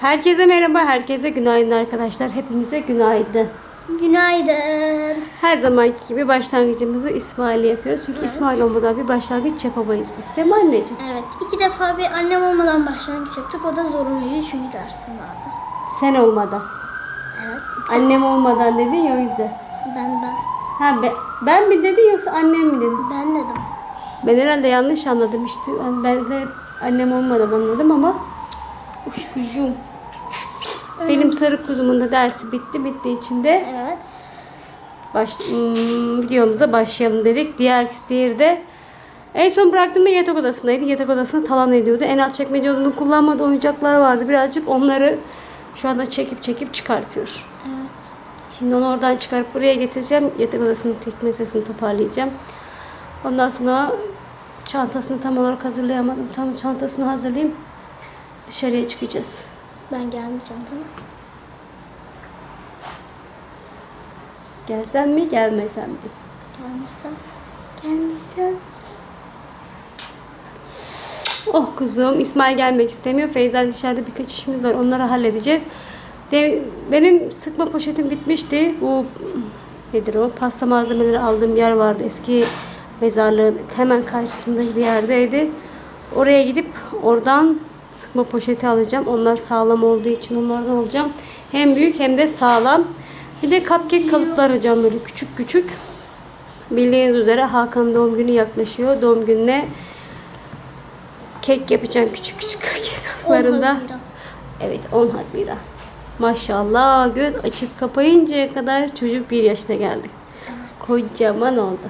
Herkese merhaba, herkese günaydın arkadaşlar. Hepimize günaydın. Günaydın. Her zamanki gibi başlangıcımızı İsmail'le yapıyoruz. Çünkü İsmail olmadan bir başlangıç yapamayız biz. Değil mi anneciğim? Evet, iki defa bir annem olmadan başlangıç yaptık. O da zorunluydu çünkü dersim vardı. Sen olmadan. Evet, Annem olmadan dedin ya o yüzden. defa benden. Ha be, ben mi dedin yoksa annem mi dedin? Ben dedim. Ben herhalde yanlış anladım işte. Ben de annem olmadan anladım ama Uş. Benim sarı kuzumun da dersi bitti. Bittiği için de Evet. baş, hmm, videomuza başlayalım dedik. Diğer diğeri de en son bıraktığımda yatak odasındaydı. Yatak odasını talan ediyordu. En alt çekmece odasında kullanmadığı oyuncaklar vardı. Birazcık onları şu anda çekip çekip çıkartıyor. Evet. Şimdi onu oradan çıkarıp buraya getireceğim. Yatak odasının tek mesesini toparlayacağım. Ondan sonra çantasını tam olarak hazırlayamadım. Tam çantasını hazırlayayım. Dışarıya çıkacağız. Ben gelmeyeceğim tamam. Gelsen mi gelmesen mi? Gelmesem. Gelmesem. Oh kuzum İsmail gelmek istemiyor. Feyza dışarıda birkaç işimiz var. Onları halledeceğiz. De, benim sıkma poşetim bitmişti. Bu nedir o? Pasta malzemeleri aldığım yer vardı. Eski mezarlığın hemen karşısında bir yerdeydi. Oraya gidip oradan sıkma poşeti alacağım. Onlar sağlam olduğu için onlardan alacağım. Hem büyük hem de sağlam. Bir de cupcake kalıplar alacağım böyle küçük küçük. Bildiğiniz üzere Hakan doğum günü yaklaşıyor. Doğum gününe kek yapacağım küçük küçük 10 kalıplarında. Haziran. Evet 10 Haziran. Maşallah göz açıp kapayıncaya kadar çocuk bir yaşına geldi. Kocaman oldu.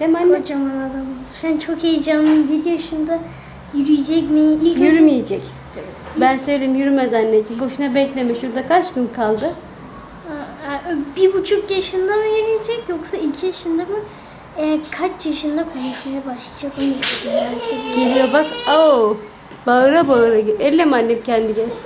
Değil mi anne? Kocaman adam. Sen çok heyecanlıyım. 1 yaşında yürüyecek mi? İlk önce- Yürümeyecek. Ben söyleyeyim yürümez anneciğim. Boşuna bekleme. Şurada kaç gün kaldı? Aa, Bir buçuk yaşında mı yürüyecek yoksa iki yaşında mı? Ee, kaç yaşında konuşmaya başlayacak onu çok merak ediyorum. Geliyor bak. Oo. Bağıra bağıra gel. Elleme annem kendi gelsin.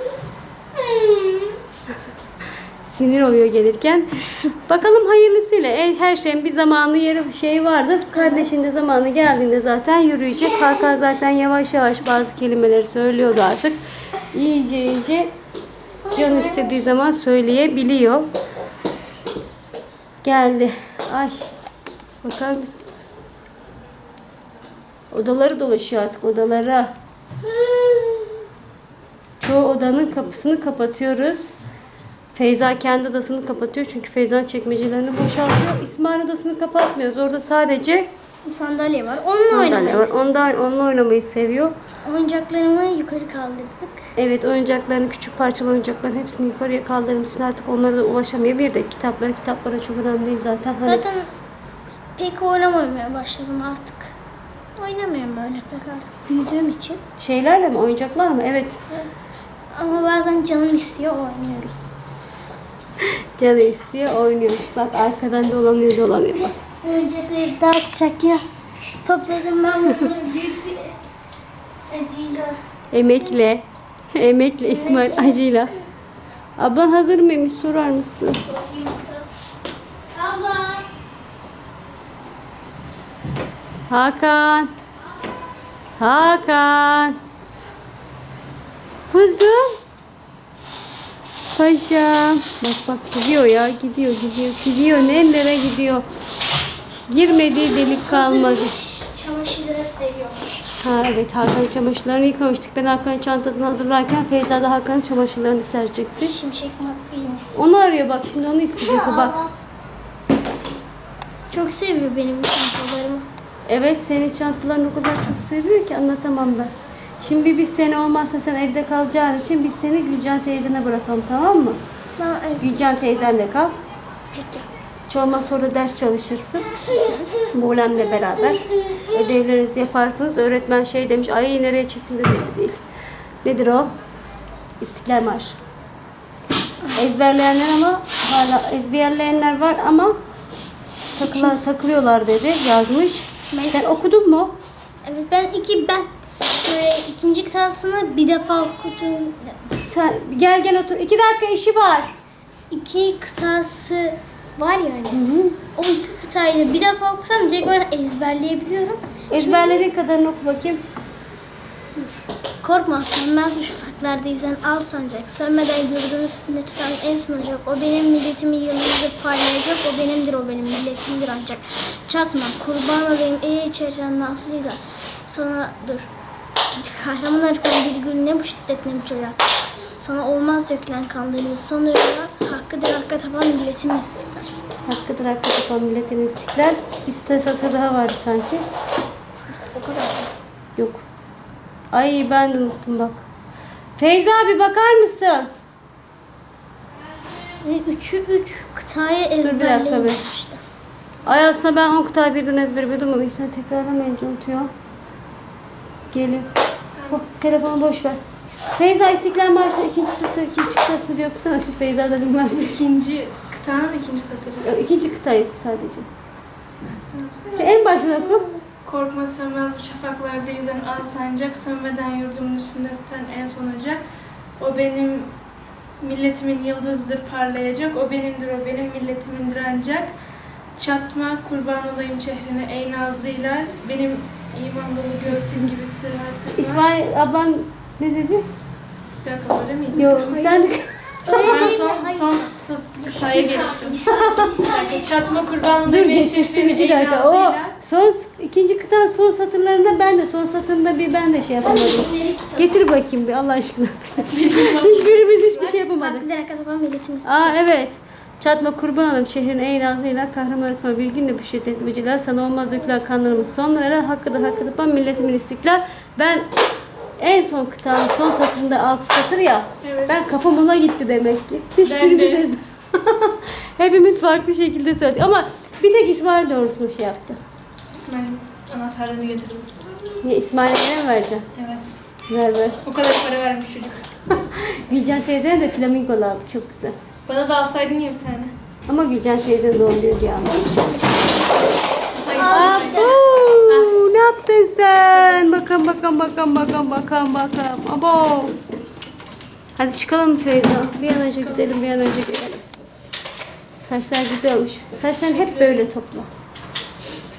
Sinir oluyor gelirken. Bakalım hayırlısıyla. E, her şeyin bir zamanı yeri şey vardır. Kardeşin de zamanı geldiğinde zaten yürüyecek. Hakan zaten yavaş yavaş bazı kelimeleri söylüyordu artık. İyice iyice can istediği zaman söyleyebiliyor. Geldi. Ay. Bakar mısınız? Odaları dolaşıyor artık odalara. Çoğu odanın kapısını kapatıyoruz. Feyza kendi odasını kapatıyor çünkü Feyza çekmecelerini boşaltıyor. İsmail odasını kapatmıyoruz. Orada sadece Sandalye var. Onunla sandalye var. oynamayız. Ondan onunla oynamayı seviyor. Oyuncaklarımı yukarı kaldırdık. Evet oyuncaklarını küçük parçalı oyuncakların hepsini yukarıya kaldırmış için artık onlara da ulaşamıyor. Bir de kitapları kitaplara çok önemli zaten. Hani Zaten pek oynamamaya başladım artık. Oynamıyorum öyle pek artık büyüdüğüm için. şeylerle mi oyuncaklar mı? Evet. Ama bazen canım istiyor oynuyorum. Canı istiyor oynuyor. Bak arkadan dolanıyor dolanıyor bak. Oyuncakları dağıtacak ya. Topladım ben bunları büyük bir acıyla. Emekle. Emekle İsmail acıyla. Ablan hazır mıymış sorar mısın? Abla. Hakan. Hakan. Kuzum. Paşam. Bak bak gidiyor ya gidiyor gidiyor gidiyor nerelere gidiyor. Girmediği delik kalmadı. Çamaşırları seviyormuş. Ha evet Hakan'ın çamaşırlarını yıkamıştık. Ben Hakan'ın çantasını hazırlarken Feyza da Hakan'ın çamaşırlarını serecekti. Şimşek McQueen. Onu arıyor bak şimdi onu isteyecek o bak. Çok seviyor benim çantalarımı. Evet senin çantalarını o kadar çok seviyor ki anlatamam ben. Şimdi biz seni olmazsa sen evde kalacağın için biz seni Gülcan teyzene bırakalım tamam mı? Ben, evet, Gülcan teyzenle kal. peki. Hiç olmazsa orada ders çalışırsın. Buğlem'le beraber. Ödevlerinizi yaparsınız. Öğretmen şey demiş. Ay nereye çektin de belli değil. Nedir o? İstiklal Marşı. Ezberleyenler ama hala ezberleyenler var ama takılar, takılıyorlar dedi. Yazmış. Ben- Sen okudun mu? Evet ben iki ben böyle ikinci kıtasını bir defa okudum. Sen gel gel otur. İki dakika işi var. İki kıtası var ya hani. O iki kıtayı da bir defa okusam direkt böyle ezberleyebiliyorum. Ezberlediğin kadarını oku bakayım. Korkma sönmez bu şafaklarda sen al sancak. Sönmeden yurdumun üstünde tutan en son ocak. O benim milletimin yıldızı parlayacak. O benimdir o benim milletimdir ancak. Çatma kurban olayım ey içeren nazlıyla. Sana dur. Kahraman arkan bir gül ne bu şiddet ne bu celal. Sana olmaz dökülen kanlarımız son ırmağa. Hakkıdır hakka tapan milletimin istiklal. Hakkıdır hakkı tapan milletin istiklal. Bir satır daha vardı sanki. O kadar. Yok. Ay ben de unuttum bak. Feyza abi bakar mısın? Ve üçü üç kıtayı bir dakika ezberleyin be. işte. Ay aslında ben 10 kıtayı birden ezberledim ama insan tekrarlamayınca unutuyor. Geliyor. Oh, telefonu boş ver. Feyza İstiklal Marşı'nın ikinci satır, ikinci kıtasını bir okusana. Şu Feyza da bilmezmiş. İkinci kıtanın ikinci satırı. İkinci kıtayı oku sadece. En başına oku. Korkma sönmez bu şafaklarda yüzen al sancak, sönmeden yurdumun üstünde tutan en son ocak. O benim milletimin yıldızıdır parlayacak, o benimdir o benim milletimindir ancak. Çatma kurban olayım çehrine ey nazlılar, benim iman dolu göğsün gibi var. İsmail ablan ne dedi? Bir dakika böyle miydi? Yok sen de... Ben son, son kıtaya geçtim. Bir dakika, Çatma kurban Dur ey geçirsin iki ey dakika. O son ikinci kıtanın son satırlarında ben de son satırında bir ben de şey yapamadım. Getir bakayım bir Allah aşkına. Hiçbirimiz hiçbir şey yapamadık. Hakka tapan milletimin istiklal. Aa evet. Çatma kurban olayım şehrin ey razıyla kahraman akma bilgin de bu şiddet müciler sana olmaz dökülen kanlarımız sonlara hakkıdır hakkı tapan milletimin istiklal. Ben en son kıtanın son satırında altı satır ya. Evet. Ben kafam ona gitti demek ki. Hiçbirimiz de. Hepimiz farklı şekilde söyledik ama bir tek İsmail doğrusunu şey yaptı. İsmail anahtarlarını getirdim. Ya İsmail'e mi vereceksin? Evet. Ver ver. O kadar para vermiş çocuk. Gülcan teyzene de flamingolu aldı çok güzel. Bana da alsaydın ya bir tane. Ama Gülcan teyze doğum günü diye almış. Hayır. Abo, ne yaptın sen? Bakalım bakalım bakalım bakalım bakalım bakalım. Abo. Hadi çıkalım Feyza? Bir an önce gidelim bir an önce gidelim. Saçlar güzel olmuş. Saçlarını hep böyle topla.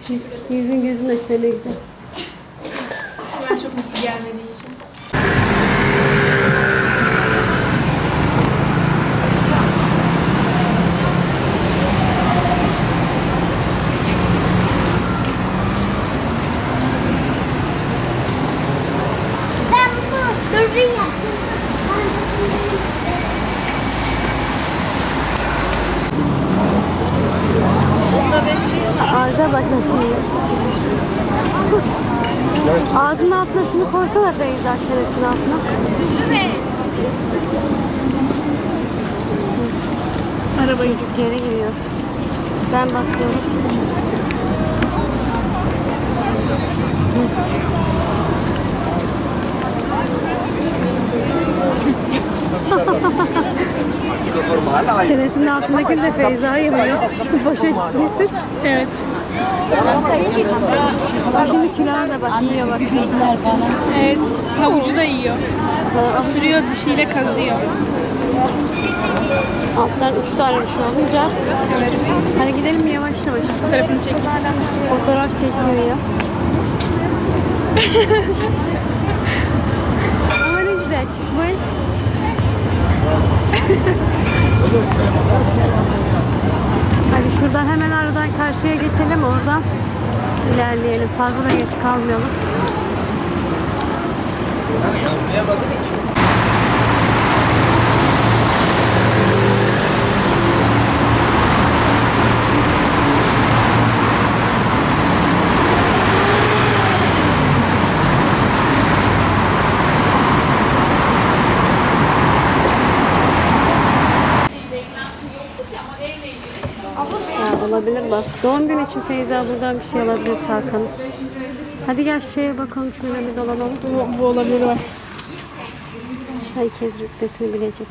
Yüz, yüzün gözün açma ne güzel. Ben çok mutlu gelmediği için. Ben bu dürbün yaptım. Ağza bak nasıl yiyor. Ağzının altına şunu koysana Feyza çenesinin altına. Arabayı Çocuk yere giriyor. Ben basıyorum. Çenesinin altındaki de Feyza yiyor. Boşa gitmesin. Evet. Şimdi külahına da bak yiyor bak. Evet. Havucu da yiyor. Isırıyor dişiyle kazıyor. Üç tane düşün olunca. Hadi gidelim yavaş yavaş. Fotoğrafını çekeyim. Fotoğraf çekiyor ya. Ama ne güzel çıkmış. Hadi şuradan hemen aradan karşıya geçelim oradan ilerleyelim. Fazla geç kalmayalım. Ha, olabilir bak. Doğum günü için Feyza buradan bir şey alabiliriz Hakan. Hadi gel şuraya bakalım şöyle bir dolanalım. Bu, bu olabilir var. Herkes rütbesini bilecek.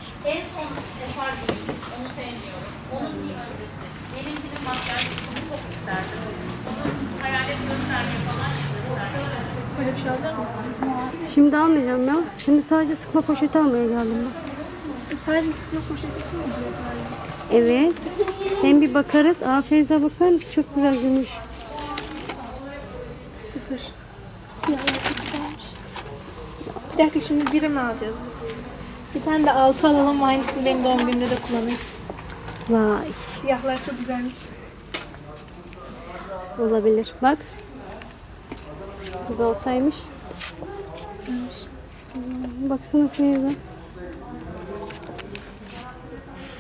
Böyle bir şey alacak mısın? Şimdi almayacağım ya. Şimdi sadece sıkma poşeti almaya geldim ben. Sadece sıkma poşeti için mi? Evet. Hem bir bakarız. Aa Feyza bakar mısın? Çok güzel gümüş. Sıfır. Siyahlar çok güzelmiş. Bir dakika şimdi biri mi alacağız biz? Bir tane de altı alalım. Aynısını benim doğum günümde de kullanırız. Vay. Siyahlar çok güzelmiş. Olabilir. Bak. Güzel olsaymış. Güzelmiş. Baksana Feyza.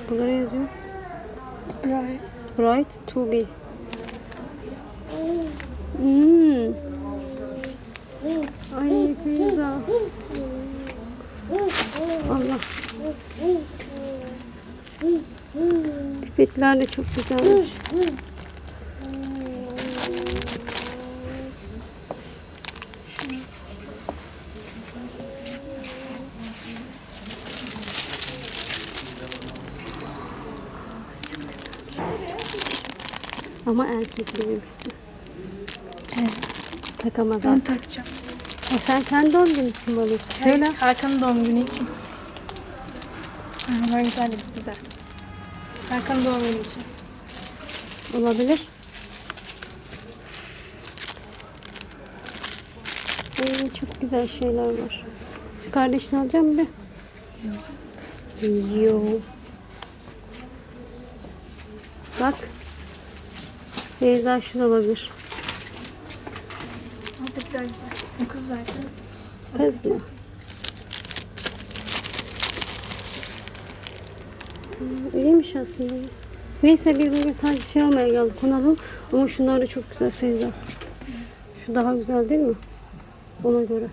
Burada ne yazıyor? Right. Right to be. Hmm. Ay Feyza. Allah. Pipetler de çok güzelmiş. Ama erkekli birisi. Evet. Takamaz Ben artık. takacağım. Ha, sen kendi doğum günü için mi alıyorsun? Şöyle. Hakan'ın doğum günü için. Ha, var güzel güzel. Hakan'ın doğum günü için. Olabilir. Ay, çok güzel şeyler var. Kardeşini alacağım bir. Yo. Bak. Beyza şu da olabilir. Alttakiler güzel. Bu kız zaten. Kız mı? Hmm, İyiymiş aslında. Neyse bir bugün sadece şey almaya geldik konalım. Ama şunlar da çok güzel Feyza. Şu daha güzel değil mi? Ona göre.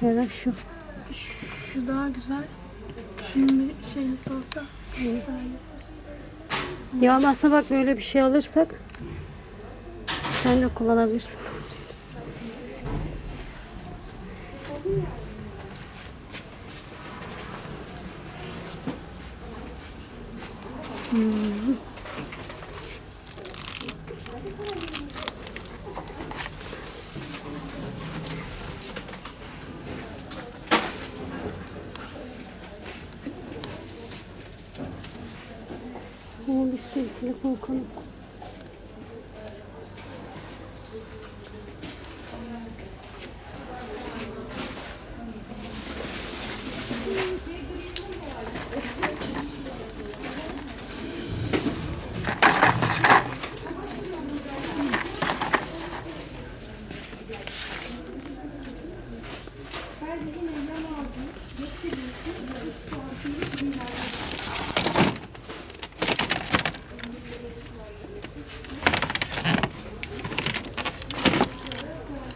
Herhalde şu. Şu daha güzel. Şunun bir şeylisi olsa. Sadece. Ya aslında bak böyle bir şey alırsak sen de kullanabilirsin. Hmm. O bir sürü silikon konu.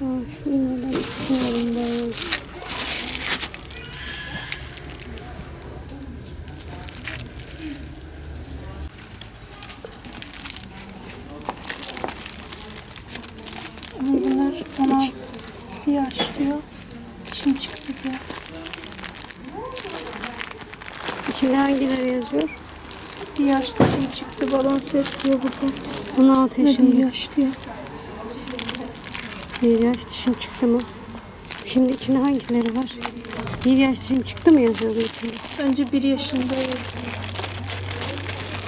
Ha, şunlardan istiyorum ben. Ama bunlar 16 yaş diyor. Şimdi çıktı diyor. İçinde hangileri yazıyor? Bir yaş da şey çıktı. Balon set diyor burada. 16 Ne bir yaşında. yaş diyor. Bir yaş dışım çıktı mı? Şimdi içinde hangileri var? Bir yaş dışım çıktı mı yazıyor bu içinde? Bence bir yaşında.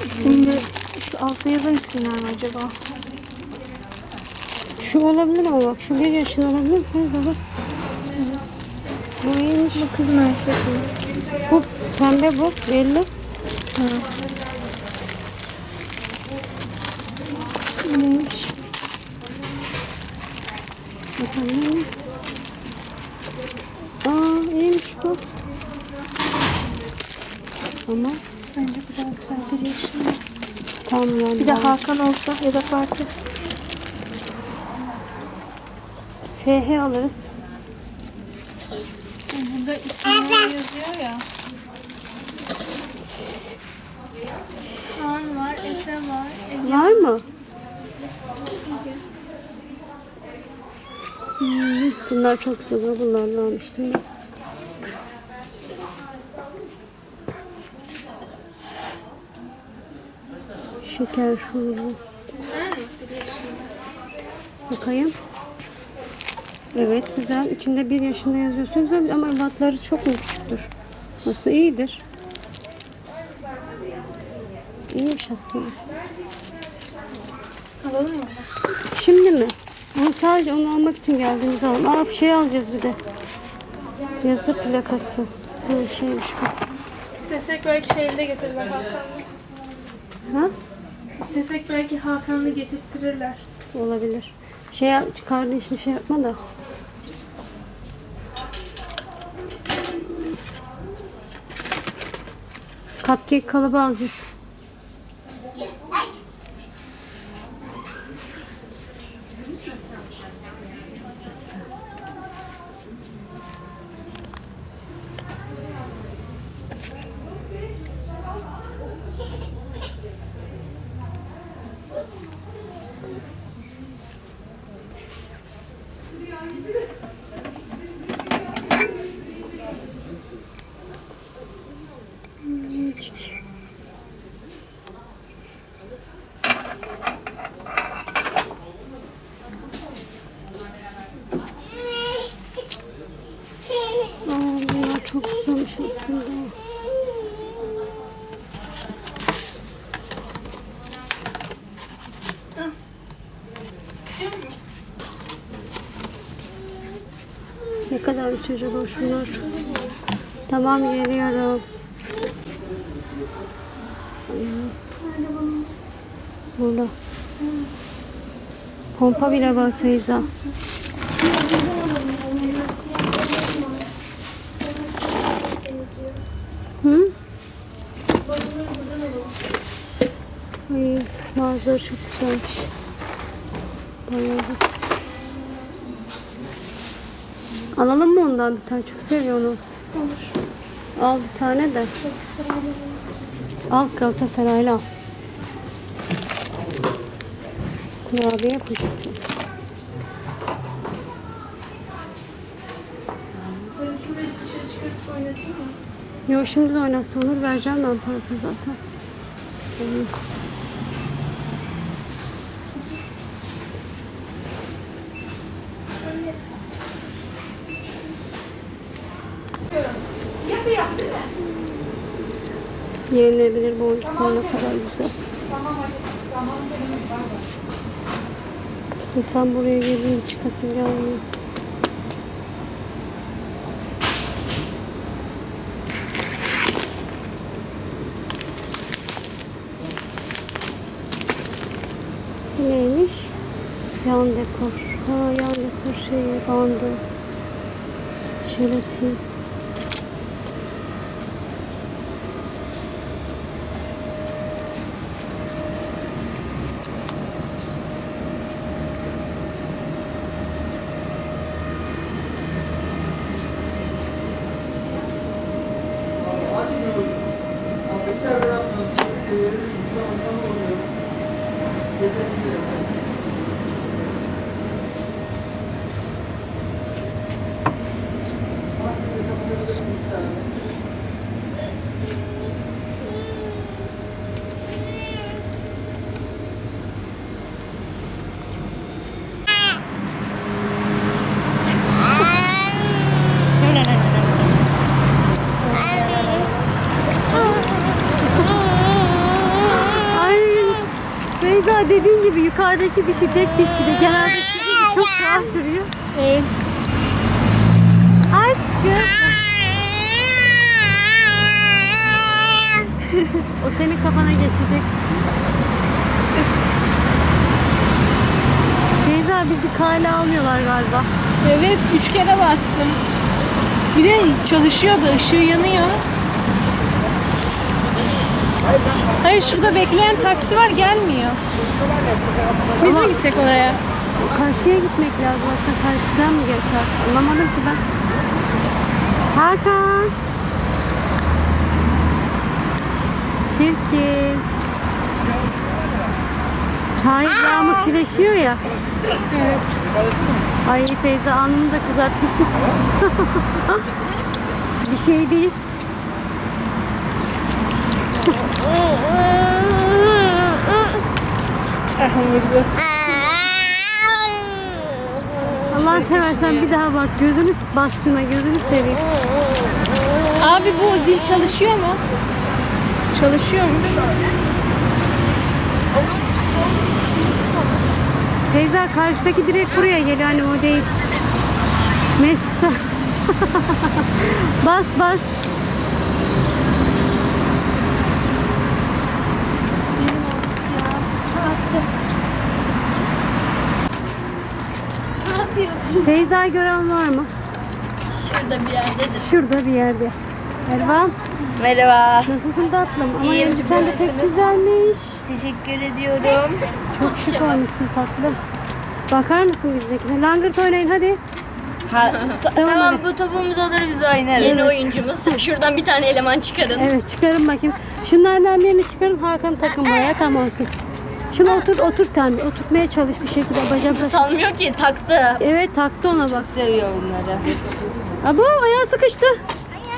İsimli şu altta yazan isimler mi acaba? Şu olabilir ama bak şu bir yaşında olabilir. Feyza bak. Bu iyiymiş. Bu kız mı erkek mi? Bu pembe bu belli. Ha. Neymiş? Bakalım. Aa iyiymiş bu. Ama Bence bu daha güzel bir yaşında. tam yani. Bir de Hakan olsa ya da Fatih. FH alırız. Burada isimler yazıyor ya. Kaan var, Efe var, Ege Var mı? Hmm, bunlar çok güzel. Bunlarla almıştım ben. Şeker şurubu. Bakayım. Evet güzel. İçinde bir yaşında yazıyorsun güzel ama ebatları çok mu küçüktür? Aslında iyidir. İyiymiş aslında. Alalım mı? Şimdi mi? Onu sadece onu almak için geldiğimiz zaman. Aa şey alacağız bir de. Yazı plakası. Hı, şeymiş bu. İstesek belki şeyini de getirirler Hakan'ı. Ha? İstesek belki Hakan'ı getirtirirler. Olabilir. Şey yap, kardeşini şey yapma da. Cupcake kalıbı alacağız. Aa, bunlar çok güzelmiş aslında. Acaba şunlar? Tamam geliyorum. Burada. Pompa bile var Feyza. Hı? Ay manzara çok güzelmiş. Bayağı da. Alalım mı ondan bir tane? Çok seviyor onu. Olur. Al bir tane de. Al Galatasaraylı al. Kurabiye poşeti. Yok şimdi de oynasın olur. Vereceğim ben parasını zaten. Tamam. Yenilebilir boncuklar ne kadar güzel. İnsan buraya gelince çıkasın gelmiyor. Neymiş? Yan dekor. Ha yan dekor şeyi bandı. Jelatin. Ay Beyza dediğin gibi yukarıdaki dişi tek diş gibi genelde çizgi çok tuhaf duruyor. Evet. Aşkım. o senin kafana geçecek. Beyza bizi kale almıyorlar galiba. Evet, üç kere bastım. Bir de çalışıyor da ışığı yanıyor. Hayır şurada bekleyen taksi var gelmiyor. Biz mi gitsek oraya? Karşıya gitmek lazım aslında. Karşıdan mı geçer? Anlamadım ki ben. Hakan. Çirkin. Hayır yağmur çileşiyor ya. Evet. Ay Feyza alnını da kızartmış. Bir şey değil. Allah seversen bir daha bak gözünü bas şuna gözünü seveyim. Abi bu zil çalışıyor mu? Çalışıyor mu? Teyze karşıdaki direkt buraya geliyor hani o değil. Mesut. bas bas. Feyza'yı gören var mı? Şurada bir yerdedir. Şurada bir yerde. Ervan Merhaba. nasılsın tatlım? Ama İyiyim, elbisen de pek nasılsınız? güzelmiş. Teşekkür ediyorum. Çok şık olmuşsun tatlım. Bakar mısın bizdekine? Langırt oynayın hadi. Ha, ta- Tamam, tamam hadi. bu topumuz olur biz oynarız. Yeni oyuncumuz. Şuradan bir tane eleman çıkarın. Evet çıkarın bakayım. Şunlardan birini çıkarın Hakan takılmaya tam olsun. Şunu otur otur sen. Oturtmaya çalış bir şekilde bacakla. Salmıyor ki taktı. Evet taktı ona bak. Seviyor bunları. Abo ayağı sıkıştı.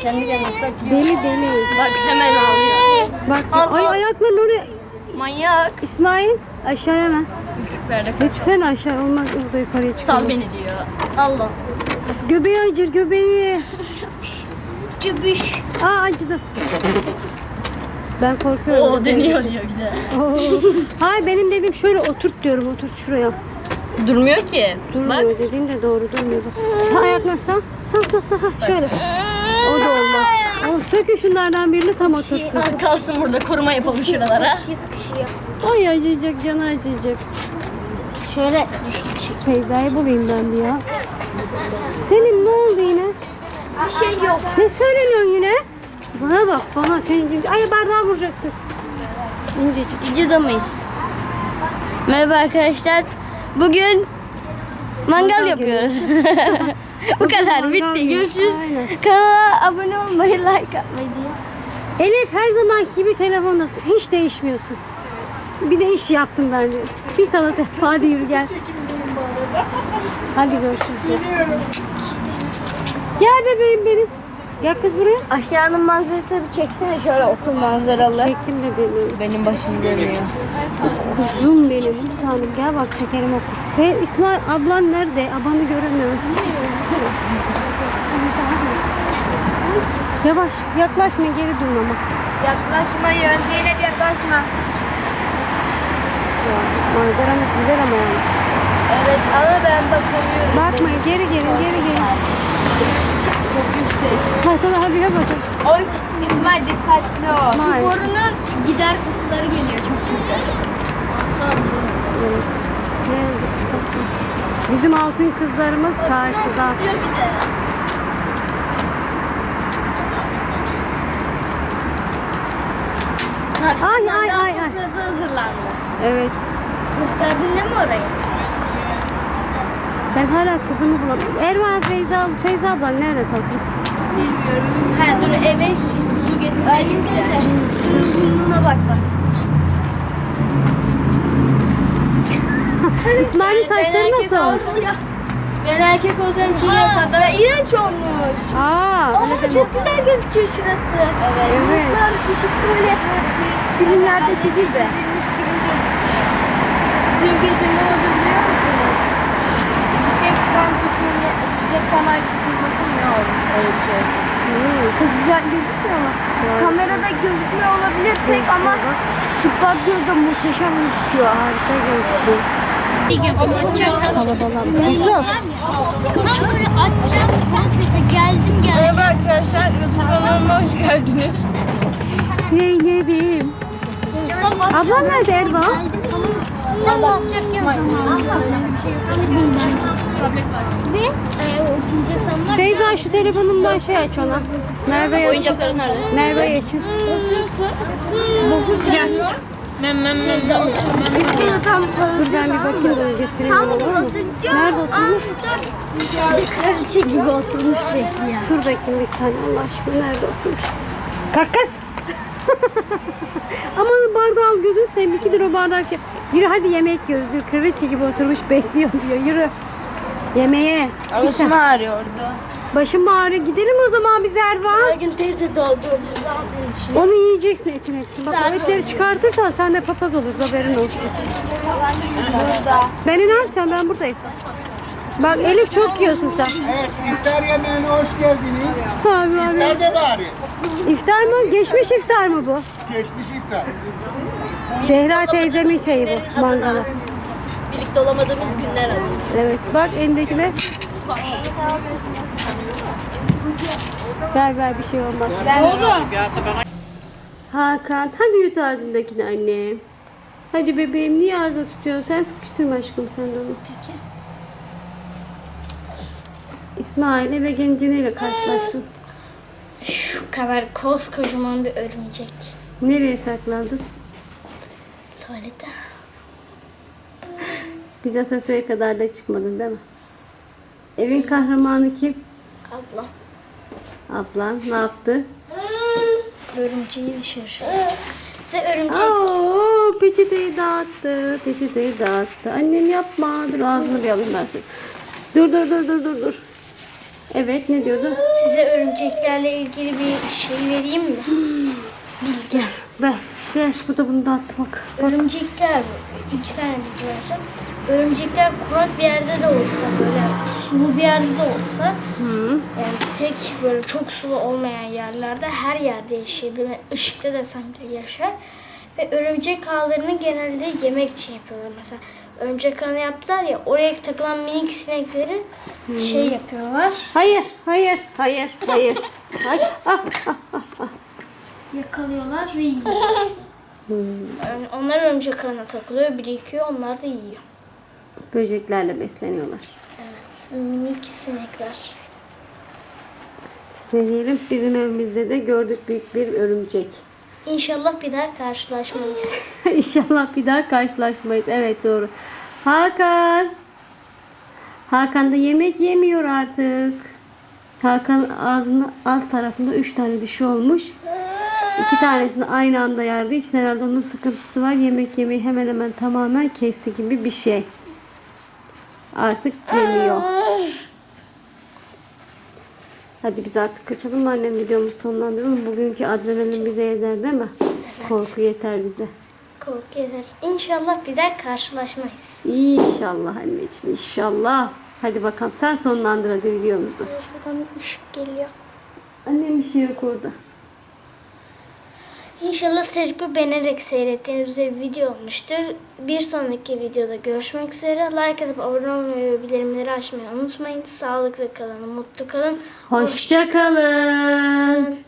Kendi kendine takıyor. Deli deli. Bak hemen ağlıyor. Bak Al, ay al. ayaklarını oraya. Manyak. İsmail aşağıya hemen. Ver Lütfen aşağı olmaz orada yukarıya çıkalım. Sal beni diyor. Allah. Göbeği acır göbeği. Cübüş. Aa acıdı. Ben korkuyorum. Oo deniyor diyor bir de. Oo. Hayır benim dediğim şöyle oturt diyorum oturt şuraya. Durmuyor ki. Durmuyor Bak. dediğim de doğru durmuyor. Bak. Şu ayak nasıl? Sağ sağ sağ. Ha, şöyle. O da olmaz. Oğlum sökün şunlardan birini tam otursun. Al kalsın burada koruma yapalım şuralara. Bir şey sıkışıyor. Ay acıyacak canı acıyacak. Şöyle Feyza'yı bulayım ben bir ya. Senin ne oldu yine? bir şey yok. Ne söyleniyorsun yine? Bana bak bana senin Ay bardağı vuracaksın. İncecik. Videoda mıyız? Merhaba arkadaşlar. Bugün mangal yapıyoruz. Bu kadar bitti. Görüşürüz. Aynen. Kanala abone olmayı, like atmayı diye. Elif her zamanki gibi telefondasın. Hiç değişmiyorsun. Bir de iş yaptım ben de. Bir sana te- Hadi yürü gel. Hadi görüşürüz. Gel bebeğim benim. Gel kız buraya. Aşağının manzarasını bir çeksene şöyle okul manzaralı. Çektim de bebeğim. Benim başım dönüyor. Kuzum benim. Bir tanem gel bak çekerim oku. Ve İsmail ablan nerede? Abanı göremiyorum. Yavaş yaklaşma geri durma bak. Yaklaşma yön Zeynep yaklaşma. Ya, manzaramız güzel ama yalnız. Evet ama ben bakamıyorum. Bakmayın geri gelin geri gelin. Çok yüksek. Ha sana habire bakın. Oy İsmail dikkatli ol. Şu İsmail. borunun gider kokuları geliyor çok güzel. Evet. Ne yazık ki tatlım. Bizim altın kızlarımız karşıda. Ay, ay, ay, ay. hazırlandı. Evet. Gösterdin değil mi orayı? Ben hala kızımı bulamadım. Erman Feyza, Feyza ablan nerede tatlım? Bilmiyorum. Ha, dur eve su getir. Aylin teyze. Şunun uzunluğuna bak bak. İsmail'in saçları nasıl olmuş? Ben erkek olsam şuraya kadar. iğrenç olmuş. Aa, Ama ne demek? çok güzel gözüküyor şurası. Evet. Evet. Bunlar ışık böyle şey, filmlerdeki gibi. Dün gece ne oldu biliyor? Çiçek kan tutulma, çiçek kanay tutulması mı ne olmuş öyle bir şey. Hmm, Çok güzel gözüküyor ama. Kamerada gözükmüyor olabilir pek ama çıplak gözle muhteşem gözüküyor. Harika gözüküyor. Kuzum. Tam böyle açacağım. Sen mesela geldim geldim. Merhaba arkadaşlar, YouTube kanalıma hoş geldiniz. Zeynep'im. Ablan nerede Erman? Ben başlarken zaman. Ve e, ikinci hesabımlar Feyza şu telefonumdan şey aç ona. Merve'ye aç. Oyuncakları nerede? Merve'ye açın. Tam Dur ben bir bakayım da getireyim. olur mu? Nerede oturmuş? kraliçe gibi oturmuş bekliyor. Dur bakayım bir saniye Allah aşkına nerede oturmuş? Kalk kız. Aman bardağı al gözün seveyim. İkidir o bardak şey. Yürü hadi yemek yiyoruz. Diyor. Kraliçe gibi oturmuş bekliyor diyor. Yürü. Yemeğe. Başım sen- ağrıyor orada. Başım ağrıyor. Gidelim o zaman biz Ervan. gün teyze aldığın için. Onu yiyeceksin etin hepsini. Bak o etleri çıkartırsan sen de papaz oluruz haberin olsun. Burada. Beni ne yapacağım ben buradayım. Bak Elif çok yiyorsun sen. Evet, iftar yemeğine hoş geldiniz. Abi abi. Nerede bari? İftar mı? Geçmiş iftar mı bu? Geçmiş iftar. Zehra teyzemin şeyi bu. Mangalı. Birlikte olamadığımız günler adı. Evet bak elindekine. Ver ver bir şey olmaz. Hakan hadi yut ağzındakini anne. Hadi bebeğim niye ağzına tutuyorsun? Sen sıkıştırma aşkım sen de onu. Peki. İsmail ve gencineyle karşılaştın. Şu kadar koskocaman bir örümcek. Nereye saklandın? Tuvalete. Biz Atasay'a kadar da çıkmadın değil mi? Evin kahramanı kim? Abla. Ablan ne yaptı? Örümceği dışarı. Size örümcek Oo, peçeteyi dağıttı. Peçeteyi dağıttı. Annem yapma. Dur ağzını bir alayım ben seni. Dur dur dur dur dur dur. Evet ne diyordu? Size örümceklerle ilgili bir şey vereyim mi? Bilgi. Ver. Ver bu da bunu dağıttı bak. Örümcekler, iki tane bilgi vereceğim. Örümcekler kurak bir yerde de olsa, böyle sulu bir yerde de olsa, yani tek böyle çok sulu olmayan yerlerde her yerde yaşayabilir. Işıkta desem bile yaşar. Ve örümcek ağlarını genelde yemek için yapıyorlar. Mesela örümcek ağını yaptılar ya, oraya takılan minik sinekleri şey yapıyorlar. Hayır, hayır, hayır, hayır. Hayır. Ah, ah. Yakalıyorlar ve yiyor. Yani onlar örümcek ağına takılıyor, birikiyor, onlar da yiyor. Böceklerle besleniyorlar. Evet, minik sinekler. Ne diyelim bizim evimizde de gördük büyük bir örümcek. İnşallah bir daha karşılaşmayız. İnşallah bir daha karşılaşmayız. Evet doğru. Hakan. Hakan da yemek yemiyor artık. Hakan ağzının alt tarafında üç tane dişi olmuş. İki tanesini aynı anda yardığı için herhalde onun sıkıntısı var. Yemek yemeyi hemen hemen tamamen kesti gibi bir şey. Artık yemiyor. Hadi biz artık kaçalım mı annem videomuzu sonlandıralım. Bugünkü adrenalin bize yeter değil mi? Korku yeter bize. Korku yeter. İnşallah bir daha karşılaşmayız. İnşallah anneciğim inşallah. Hadi bakalım sen sonlandır hadi videomuzu. Şuradan ışık geliyor. Annem bir şey yok orada. İnşallah sevgi beğenerek seyrettiğiniz bir video olmuştur. Bir sonraki videoda görüşmek üzere. Like atıp abone olmayı ve bildirimleri açmayı unutmayın. Sağlıklı kalın, mutlu kalın. Hoşça kalın.